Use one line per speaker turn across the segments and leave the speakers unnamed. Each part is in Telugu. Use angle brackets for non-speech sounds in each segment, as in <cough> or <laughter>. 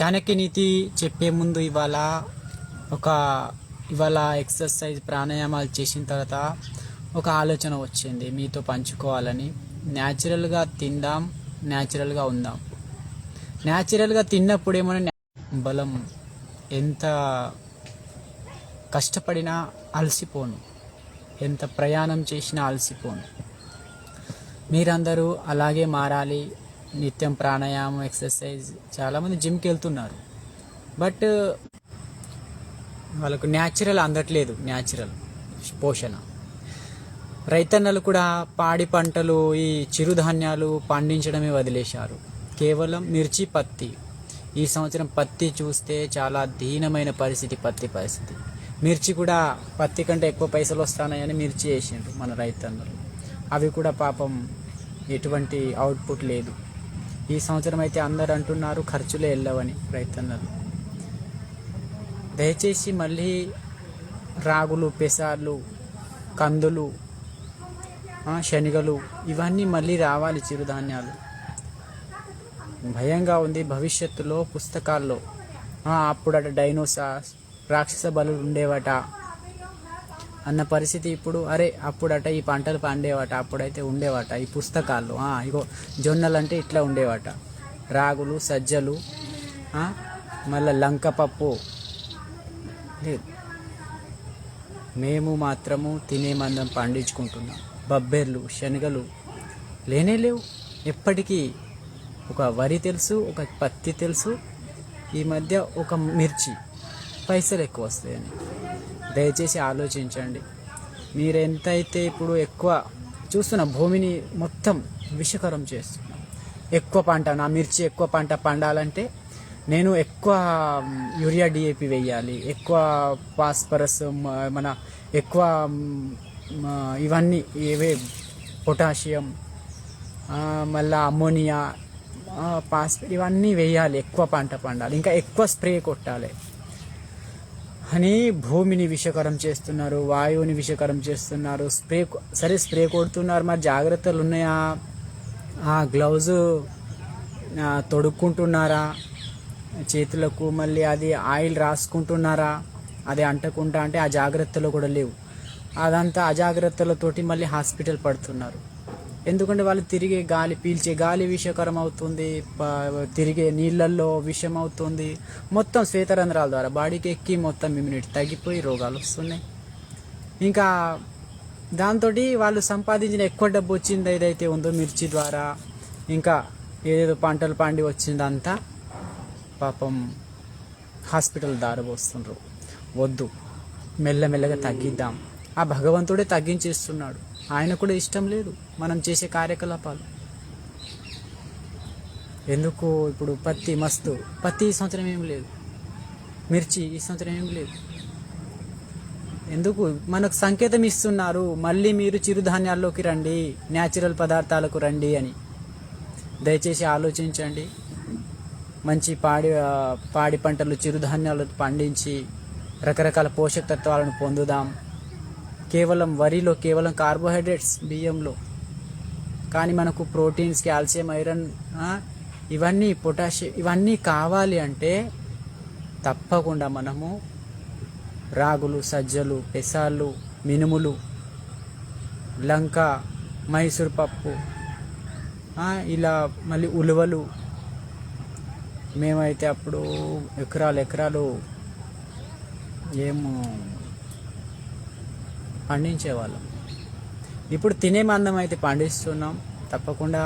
చాణక్య నీతి చెప్పే ముందు ఇవాళ ఒక ఇవాళ ఎక్సర్సైజ్ ప్రాణాయామాలు చేసిన తర్వాత ఒక ఆలోచన వచ్చింది మీతో పంచుకోవాలని. న్యాచురల్గా తిందాం న్యాచురల్గా ఉందాం. న్యాచురల్గా తిన్నప్పుడు ఏమైనా బలం ఎంత కష్టపడినా అలసిపోను. ఎంత ప్రయాణం చేసినా అలసిపోను. మీరందరూ అలాగే మారాలి. నిత్యం ప్రాణాయామం ఎక్సర్సైజ్ చాలామంది జిమ్కి వెళ్తున్నారు. బట్ uh, వాళ్ళకు న్యాచురల్ అందట్లేదు న్యాచురల్ పోషణ. రైతన్నలు కూడా పాడి పంటలు ఈ చిరుధాన్యాలు పండించడమే వదిలేశారు. కేవలం మిర్చి పత్తి. ఈ సంవత్సరం పత్తి చూస్తే చాలా దీనమైన పరిస్థితి పత్తి పరిస్థితి. మిర్చి కూడా పత్తి కంటే ఎక్కువ పైసలు వస్తాయని మిర్చి వేసిండ్రు మన రైతన్నలు. అవి కూడా పాపం ఎటువంటి అవుట్పుట్ లేదు. ఈ సంవత్సరం అయితే అందరు అంటున్నారు ఖర్చులే వెళ్ళవని రైతన్నలు. దయచేసి మళ్ళీ రాగులు పెసార్లు కందులు శనగలు ఇవన్నీ మళ్ళీ రావాలి చిరుధాన్యాలు. భయంగా ఉంది భవిష్యత్తులో పుస్తకాల్లో. అప్పుడట డైనోసార్స్ రాక్షస బలు ఉండేవట. అన్న పరిస్థితి ఇప్పుడు అరే అప్పుడట ఈ పంటలు పండేవాట అప్పుడైతే ఉండేవాట ఈ పుస్తకాలు ఇగో జొన్నలు అంటే ఇట్లా ఉండేవాట. రాగులు సజ్జలు మళ్ళీ లంకపప్పు. లంక పప్పు లేదు. మేము మాత్రము తినే మందం పండించుకుంటున్నాం. బబ్బెర్లు శనగలు లేనే లేవు. ఎప్పటికీ ఒక వరి తెలుసు ఒక పత్తి తెలుసు ఈ మధ్య ఒక మిర్చి పైసలు ఎక్కువ వస్తాయని. దయచేసి ఆలోచించండి. మీరు ఎంతైతే ఇప్పుడు ఎక్కువ చూస్తున్న భూమిని మొత్తం విషకరం చేస్తున్నా ఎక్కువ పంట నా మిర్చి ఎక్కువ పంట పండాలంటే నేను ఎక్కువ యూరియా డిఏపి వేయాలి ఎక్కువ ఫాస్ఫరస్ మన ఎక్కువ ఇవన్నీ ఏవే పొటాషియం మళ్ళీ మళ్ళా అమ్మోనియా ఆ, ఫాస్ఫేట్ ఇవన్నీ వేయాలి ఎక్కువ పంట పండాలి. ఇంకా ఎక్కువ స్ప్రే కొట్టాలి. అని భూమిని విషకరం చేస్తున్నారు వాయువుని విషకరం చేస్తున్నారు స్ప్రే సరే స్ప్రే కొడుతున్నారు మరి జాగ్రత్తలు ఉన్నాయా? ఆ గ్లౌజ్ తొడుక్కుంటున్నారా? చేతులకు మళ్ళీ అది ఆయిల్ రాసుకుంటున్నారా? అది అంటకుండా అంటే ఆ జాగ్రత్తలు కూడా లేవు. అదంతా అజాగ్రత్తలతోటి మళ్ళీ హాస్పిటల్ పడుతున్నారు. ఎందుకంటే వాళ్ళు తిరిగే గాలి పీల్చే గాలి విషకరం అవుతుంది ప- తిరిగే నీళ్ళల్లో విషం అవుతుంది మొత్తం శ్వేతరంధ్రాల ద్వారా బాడీకి ఎక్కి మొత్తం ఇమ్యూనిటీ తగ్గిపోయి రోగాలు వస్తున్నాయి. ఇంకా దాంతో వాళ్ళు సంపాదించిన ఎక్కువ డబ్బు వచ్చింది ఏదైతే ఉందో మిర్చి ద్వారా ఇంకా ఏదేదో పంటలు పండి వచ్చిందంతా పాపం హాస్పిటల్ దారిపోస్తుండ్రు వద్దు మెల్లమెల్లగా తగ్గిద్దాం. ఆ భగవంతుడే తగ్గించేస్తున్నాడు. ఆయన కూడా ఇష్టం లేదు. మనం చేసే కార్యకలాపాలు. ఎందుకు? ఇప్పుడు పత్తి మస్తు. పత్తి ఈ సంవత్సరం ఏం లేదు. మిర్చి ఈ సంవత్సరం ఏం లేదు. ఎందుకు? మనకు సంకేతం ఇస్తున్నారు. మళ్ళీ మీరు చిరుధాన్యాల్లోకి రండి. న్యాచురల్ పదార్థాలకు రండి అని. దయచేసి ఆలోచించండి. మంచి పాడి పాడి పంటలు చిరుధాన్యాలు పండించి రకరకాల పోషక తత్వాలను పొందుదాం. కేవలం వరిలో కేవలం కార్బోహైడ్రేట్స్ బియ్యంలో. కానీ మనకు ప్రోటీన్స్ కాల్షియం ఐరన్ ఇవన్నీ పొటాషియం ఇవన్నీ కావాలి అంటే తప్పకుండా మనము రాగులు సజ్జలు పెసాలు మినుములు లంక మైసూర్ పప్పు ఇలా మళ్ళీ ఉలువలు. మేమైతే అప్పుడు ఎకరాలు ఎకరాలు ఏమో పండించేవాళ్ళం. ఇప్పుడు తినే మందం అయితే పండిస్తున్నాం. తప్పకుండా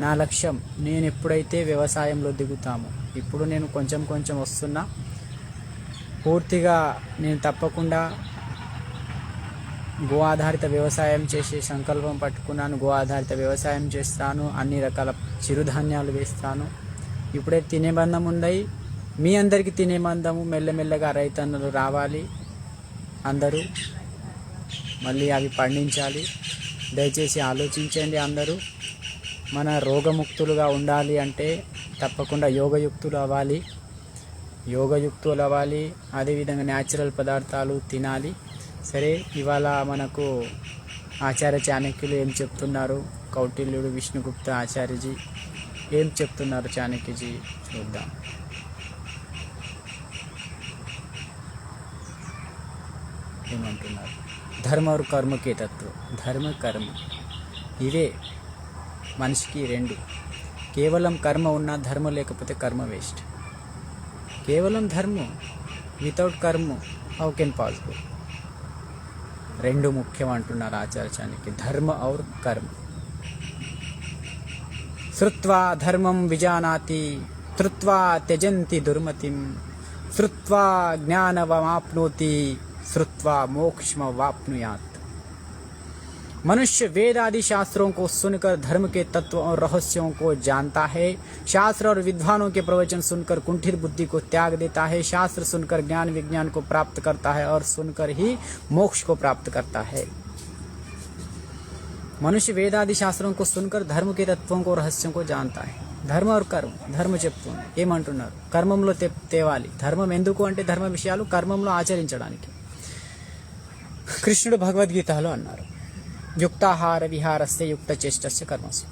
నా లక్ష్యం నేను ఎప్పుడైతే వ్యవసాయంలో దిగుతామో ఇప్పుడు నేను కొంచెం కొంచెం వస్తున్నా పూర్తిగా నేను తప్పకుండా గో ఆధారిత వ్యవసాయం చేసే సంకల్పం పట్టుకున్నాను గో ఆధారిత వ్యవసాయం చేస్తాను అన్ని రకాల చిరుధాన్యాలు వేస్తాను. ఇప్పుడే తినే బంధం ఉన్నాయి మీ అందరికీ తినే బంధము మెల్లమెల్లగా రైతన్నలు రావాలి. అందరూ మళ్ళీ అవి పండించాలి. దయచేసి ఆలోచించండి అందరూ. మన రోగముక్తులుగా ఉండాలి అంటే తప్పకుండా యోగయుక్తులు అవ్వాలి. యోగయుక్తులు అవ్వాలి. అదేవిధంగా న్యాచురల్ పదార్థాలు తినాలి. సరే ఇవాళ మనకు ఆచార్య చాణక్యులు ఏం చెప్తున్నారు? కౌటిల్యుడు విష్ణుగుప్త ఆచార్యజీ ఏం చెప్తున్నారు చాణక్యజీ? చూద్దాం. ఏమంటున్నారు? ధర్మ और कर्म के तत्व ధర్మ కర్మ ఇవే మనిషికి రెండు కేవలం కర్మ ఉన్నా ధర్మ లేకపోతే కర్మ వేస్ట్ కేవలం ధర్మం వితౌట్ కర్మ హౌ కెన్ పాసిబుల్ రెండు ముఖ్యం అంటున్నారు ఆచార్యానికి ధర్మ ఔర్ కర్మ శ్రుత్వా ధర్మం విజానాతి శ్రుత్వా త్యజంతి దుర్మతిం శ్రుత్వా జ్ఞానవమాప్నోతి श्रुत्वा मोक्ष वापनुयात मनुष्य वेद आदि शास्त्रों को सुनकर धर्म के तत्व और रहस्यों को जानता है शास्त्र और विद्वानों के प्रवचन सुनकर कुंठित बुद्धि को त्याग देता है शास्त्र सुनकर ज्ञान विज्ञान को प्राप्त करता है और सुनकर ही मोक्ष को प्राप्त करता है मनुष्य वेद आदि शास्त्रों को सुनकर धर्म के तत्वों को रहस्यों को जानता है ధర్మ और కర్మ ధర్మ చెప్తుంది ఏమంటున్నారు కర్మంలో తే తేవాలి ధర్మం ఎందుకు అంటే ధర్మ విషయాలు కర్మంలో ఆచరించడానికి కృష్ణుడు భగవద్గీతలో అన్నారు. యుక్తాహార విహారస్య యుక్త చేష్టస్య కర్మసు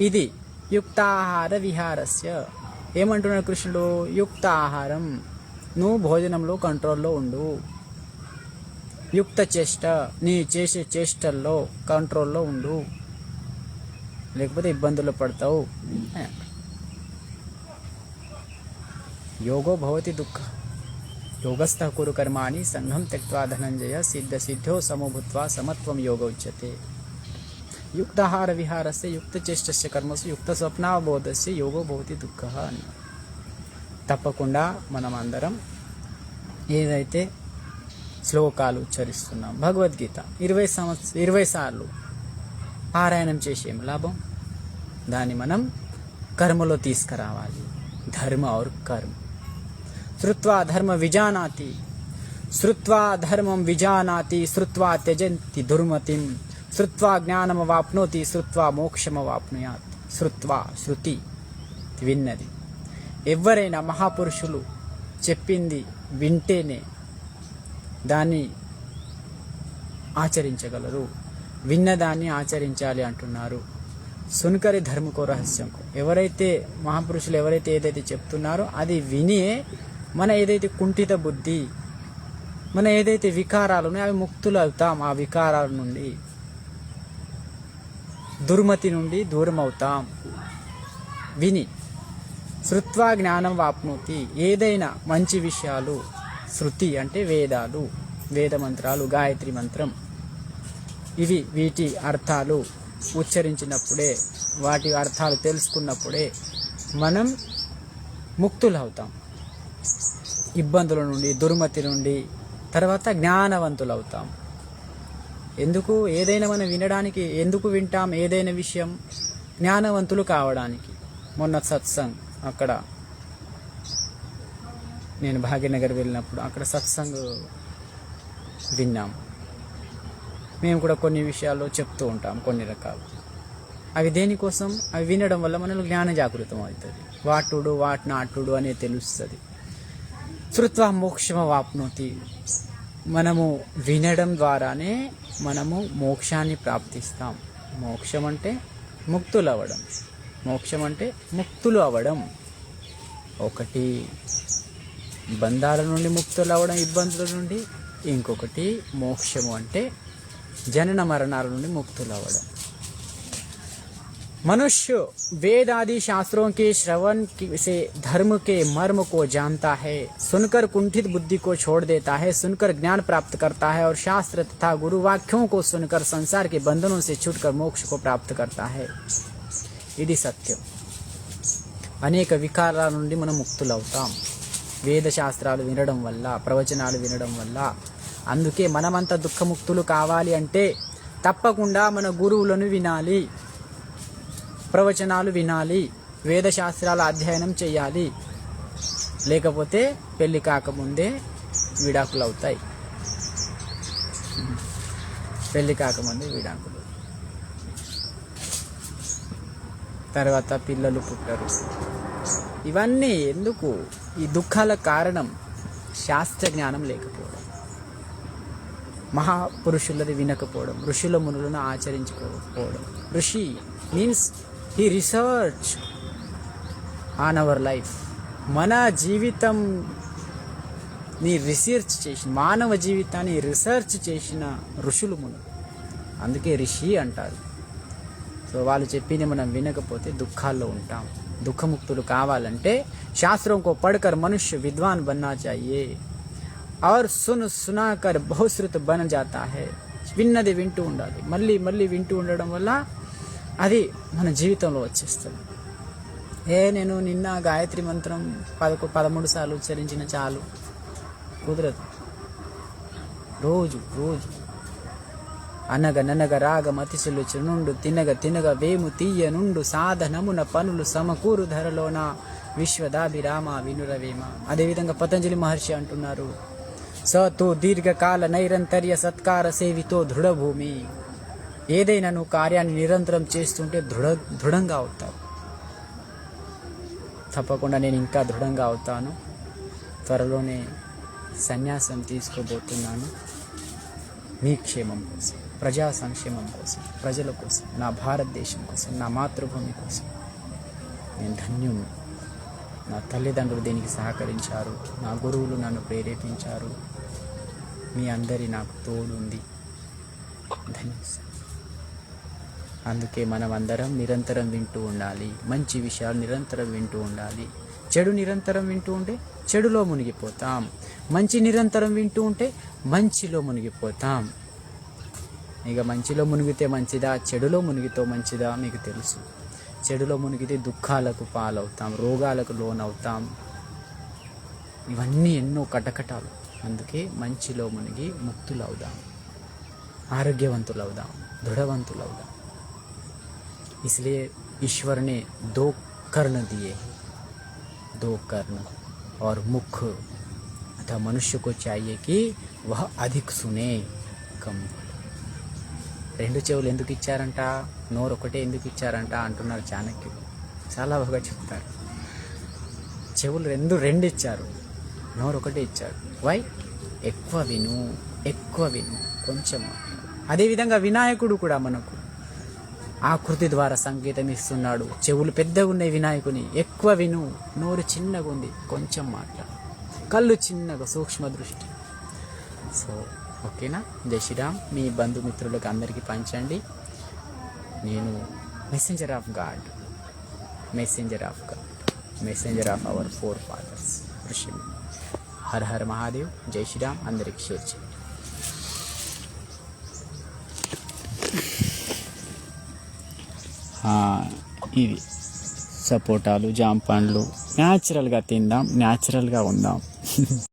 ఇది యుక్తాహార విహారస్య. ఏమంటున్నాడు కృష్ణుడు? యుక్త ఆహారం నువ్వు భోజనంలో కంట్రోల్లో ఉండు. యుక్త చేష్ట నీ చేసే చేష్టల్లో కంట్రోల్లో ఉండు. లేకపోతే ఇబ్బందులు పడతావు. యోగో భవతి దుఃఖ. యోగస్థ కురు కర్మాణి సంఘం త్యక్వా ధనంజయ సిద్ధ సిద్ధో సమభూత్వా సమత్వం యోగ ఉచ్యతే యుక్తాహార విహారస్య యుక్త చేష్టస్య కర్మసు యుక్త స్వప్నావబోధస్య యోగో భవతి దుఃఖ అని తప్పకుండా మనం అందరం ఏదైతే శ్లోకాలు ఉచ్చరిస్తున్నాం భగవద్గీత ఇరవై సంవత్స ఇరవై సార్లు పారాయణం చేసి ఏం లాభం? దాన్ని మనం కర్మలో తీసుకురావాలి. ధర్మ ఔర్ కర్మ. శ్రుత్వా ధర్మ విజానాతి. శ్రుత్వా ధర్మం విజానాతి శ్రుత్వా త్యజంతి దుర్మతిం. శ్రుత్వా జ్ఞానమవాప్నోతి శ్రుత్వా మోక్షమవాప్నుయాత్. శ్రుత్వా శృతి విన్నది. ఎవరైనా మహాపురుషులు చెప్పింది వింటేనే దాన్ని ఆచరించగలరు. విన్నదాన్ని ఆచరించాలి అంటున్నారు. సునకరి ధర్మకో రహస్యం ఎవరైతే మహాపురుషులు ఎవరైతే ఏదైతే చెప్తున్నారో అది విని మన ఏదైతే కుంఠిత బుద్ధి మన ఏదైతే వికారాలు ఉన్నాయో అవి ముక్తులు అవుతాం ఆ వికారాల నుండి. దుర్మతి నుండి దూరం అవుతాం విని శృత్వా జ్ఞానం వాప్నోతి. ఏదైనా మంచి విషయాలు శృతి అంటే వేదాలు వేద మంత్రాలు గాయత్రి మంత్రం. ఇవి వీటి అర్థాలు ఉచ్చరించినప్పుడే వాటి అర్థాలు తెలుసుకున్నప్పుడే మనం ముక్తులవుతాం. ఇబ్బందుల నుండి దుర్మతి నుండి తర్వాత జ్ఞానవంతులు అవుతాం ఎందుకు? ఏదైనా మనం వినడానికి ఎందుకు వింటాం? ఏదైనా విషయం జ్ఞానవంతులు కావడానికి. మొన్న సత్సంగ్ అక్కడ నేను భాగ్యనగర్ వెళ్ళినప్పుడు అక్కడ సత్సంగ్ విన్నాం. మేము కూడా కొన్ని విషయాల్లో చెప్తూ ఉంటాం కొన్ని రకాలు. అవి దేనికోసం? అవి వినడం వల్ల మనలో జ్ఞాన జాగృతం అవుతుంది. వాటుడు వాట్ నాటుడు అనేది తెలుస్తుంది. శృత్వ మోక్షమ వాప్నోతి మనము వినడం ద్వారానే మనము మోక్షాన్ని ప్రాప్తిస్తాం. మోక్షం అంటే ముక్తులు అవ్వడం మోక్షం అంటే ముక్తులు అవ్వడం ఒకటి బంధాల నుండి ముక్తులు అవ్వడం ఇబ్బందుల నుండి. ఇంకొకటి మోక్షము అంటే జనన మరణాల నుండి ముక్తులు అవ్వడం मनुष्य वेद आदि शास्त्रों के श्रवण से धर्म के मर्म को जानता है सुनकर कुंठित बुद्धि को छोड़ देता है सुनकर ज्ञान प्राप्त करता है और शास्त्र तथा गुरु वाक्यों को सुनकर संसार के बंधनों से छूटकर मोक्ष को प्राप्त करता है ఇది సత్యం అనేక వికారాల నుండి మనం ముక్తులవుతాం వేద శాస్త్రాలు వినడం వల్ల ప్రవచనాలు వినడం వల్ల అందుకే మనమంతా దుఃఖముక్తులు కావాలి అంటే తప్పకుండా మన గురువులను వినాలి ప్రవచనాలు వినాలి వేదశాస్త్రాల అధ్యయనం చేయాలి. లేకపోతే పెళ్ళి కాకముందే విడాకులు అవుతాయి పెళ్ళి కాకముందే విడాకులు. తర్వాత పిల్లలు పుట్టరు. ఇవన్నీ ఎందుకు? ఈ దుఃఖాల కారణం శాస్త్ర జ్ఞానం లేకపోవడం. మహాపురుషులది వినకపోవడం ఋషుల మునులను ఆచరించుకోకపోవడం ఋషి మీన్స్ ఈ రీసెర్చ్ ఆన్ అవర్ లైఫ్ మన జీవితంని రీసెర్చ్ చేసిన మానవ జీవితాన్ని రీసెర్చ్ చేసిన ఋషులు మనం. అందుకే రిషి అంటారు. సో వాళ్ళు చెప్పింది మనం వినకపోతే దుఃఖాల్లో ఉంటాం. దుఃఖముక్తులు కావాలంటే శాస్త్రం కో పడకర్ మనుష్య విద్వాన్ బన్నా చాయే. ఆర్ సున్ సునాకర్ బహుశ్రుత బన జాతా హే. విన్నది వింటూ ఉండాలి. మళ్ళీ మళ్ళీ వింటూ ఉండడం వల్ల అది మన జీవితంలో వచ్చేస్తుంది. ఏ నేను నిన్న గాయత్రి మంత్రం పదకొ పదమూడు సార్లు ఉచ్చరించిన చాలు. కుదరదు. రోజు రోజు. అనగ ననగ రాగ మతిశులు తినగ తినగ వేము తీయ నుండు సాధనమున పనులు సమకూరు ధరలోన విశ్వదాభిరామ వినురవేమ. అదేవిధంగా పతంజలి మహర్షి అంటున్నారు సతో దీర్ఘకాల నైరంతర్య సత్కార సేవితో దృఢభూమి. ఏదైనా నువ్వు కార్యాన్ని నిరంతరం చేస్తుంటే దృఢ దృఢంగా అవుతావు. తప్పకుండా నేను ఇంకా దృఢంగా అవుతాను. త్వరలోనే సన్యాసం తీసుకోబోతున్నాను. మీ క్షేమం కోసం ప్రజా సంక్షేమం కోసం ప్రజల కోసం నా భారతదేశం కోసం నా మాతృభూమి కోసం. నేను ధన్యుని నా తల్లిదండ్రులు దీనికి సహకరించారు. నా గురువులు నన్ను ప్రేరేపించారు. మీ అందరి నాకు తోడుంది ధన్యవాదాలు. అందుకే మనం అందరం నిరంతరం వింటూ ఉండాలి. మంచి విషయాలు నిరంతరం వింటూ ఉండాలి. చెడు నిరంతరం వింటూ ఉంటే చెడులో మునిగిపోతాం. మంచి నిరంతరం వింటూ ఉంటే మంచిలో మునిగిపోతాం. ఇక మంచిలో మునిగితే మంచిదా? చెడులో మునిగితే మంచిదా? మీకు తెలుసు. చెడులో మునిగితే దుఃఖాలకు పాలవుతాం రోగాలకు లోనవుతాం. ఇవన్నీ ఎన్నో కటకటాలు. అందుకే మంచిలో మునిగి ముక్తులవుదాం. ఆరోగ్యవంతులవుదాం. దృఢవంతులవుదాం. इसलिए ईश्वर ने दो कर्ण दिए हैं दो कर्ण और मुख अतः मनुष्य को चाहिए कि वह अधिक सुने कम बोले రెండు చెవులు ఎందుకు ఇచ్చారంట నోరు ఒకటే ఎందుకు ఇచ్చారంట అంటున్నారు చాణక్యుడు చాలా బాగా చెప్తారు చెవులు రెండు రెండు ఇచ్చారు నోరు ఒకటే ఇచ్చాడు వై ఎక్కువ విను ఎక్కువ విను కొంచెం మాట్లాడు. అదేవిధంగా వినాయకుడు కూడా మనకు ఆకృతి ద్వారా సంకేతం ఇస్తున్నాడు. చెవులు పెద్దగా ఉన్నాయి వినాయకుని. ఎక్కువ విను. నోరు చిన్నగా ఉంది. కొంచెం మాట్లాడు కళ్ళు చిన్నగా సూక్ష్మ దృష్టి. సో ఓకేనా? జై శ్రీరామ్. మీ బంధుమిత్రులకు అందరికీ పంచండి. నేను messenger of God messenger of God messenger of our forefathers ఋషి. హర్ హర్ మహాదేవ్. జై శ్రీరామ్. అందరికి షేర్ చేయండి ఇది సపోటాలు జామ పండ్లు. న్యాచురల్గా తిందాం న్యాచురల్గా ఉందాం. <laughs>